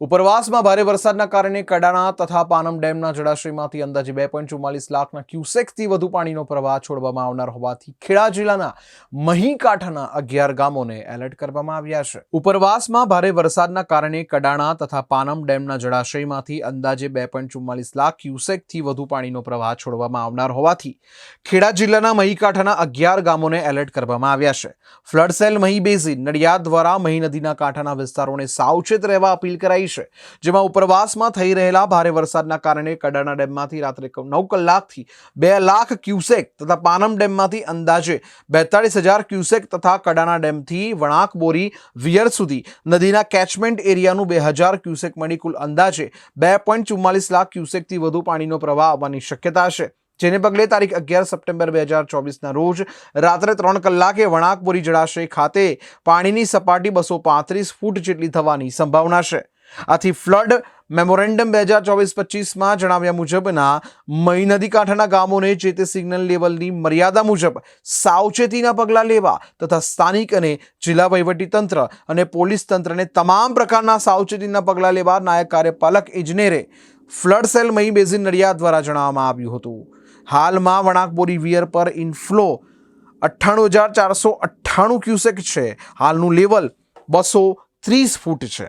ઉપરવાસમાં ભારે વરસાદના કારણે કડાણા તથા પાનમ ડેમના જળાશયમાંથી અંદાજે બે પોઈન્ટ ચુમ્માલીસ લાખના ક્યુસેકથી વધુ પાણીનો પ્રવાહ છોડવામાં આવનાર હોવાથી ખેડા જિલ્લાના મહીકાંઠાના અગિયાર ગામોને એલર્ટ કરવામાં આવ્યા છે. ઉપરવાસમાં ભારે વરસાદના કારણે કડાણા તથા પાનમ ડેમના જળાશયમાંથી અંદાજે બે પોઈન્ટ ચુમ્માલીસ લાખ ક્યુસેકથી વધુ પાણીનો પ્રવાહ છોડવામાં આવનાર હોવાથી ખેડા જિલ્લાના મહીકાંઠાના અગિયાર ગામોને એલર્ટ કરવામાં આવ્યા છે. Flood cell Mahi basin Nadiad દ્વારા મહી નદીના કાંઠાના વિસ્તારોને સાવચેત રહેવા અપીલ કરાઈ છે, જેમાં ઉપરવાસમાં થઈ રહેલા ભારે વરસાદના કારણે કડાણા ડેમમાંથી રાત્રે નવ કલાકથી બે લાખ ક્યુસેક તથા પાનમ ડેમમાંથી અંદાજે બેતાળીસ હજાર ક્યુસેક તથા કડાણા ડેમથી વણાક બોરી વિયર સુધી નદીના કેચમેન્ટ એરિયાનું બે હજાર ક્યુસેક મળી કુલ અંદાજે બે પોઈન્ટ ચુમ્માલીસ લાખ ક્યુસેકથી વધુ પાણીનો પ્રવાહ આવવાની શક્યતા છે. જેને પગલે તારીખ અગિયાર સપ્ટેમ્બર બે હજાર ચોવીસના રોજ રાત્રે ત્રણ કલાકે વણાકપુરી જળાશય ખાતે પાણીની સપાટી બસો પાંત્રીસ ફૂટ જેટલી થવાની સંભાવના છે. આથી ફ્લડ મેમોરેન્ડમ બે હજાર ચોવીસ પચીસમાં જણાવ્યા મુજબના મહી નદી કાંઠાના ગામોને જે તે સિગ્નલ લેવલની મર્યાદા મુજબ સાવચેતીના પગલાં લેવા તથા સ્થાનિક અને જિલ્લા વહીવટીતંત્ર અને પોલીસ તંત્રને તમામ પ્રકારના સાવચેતીના પગલાં લેવા નાયક કાર્યપાલક ઇજનેરે flood cell Mahi basin Nadiad દ્વારા જણાવવામાં આવ્યું હતું. હાલમાં વણાકબોરી વિયર પર ઇનફ્લો અઠ્ઠાણું હજાર ચારસો અઠ્ઠાણું ક્યુસેક છે. હાલનું લેવલ બસો ત્રીસ ફૂટ છે.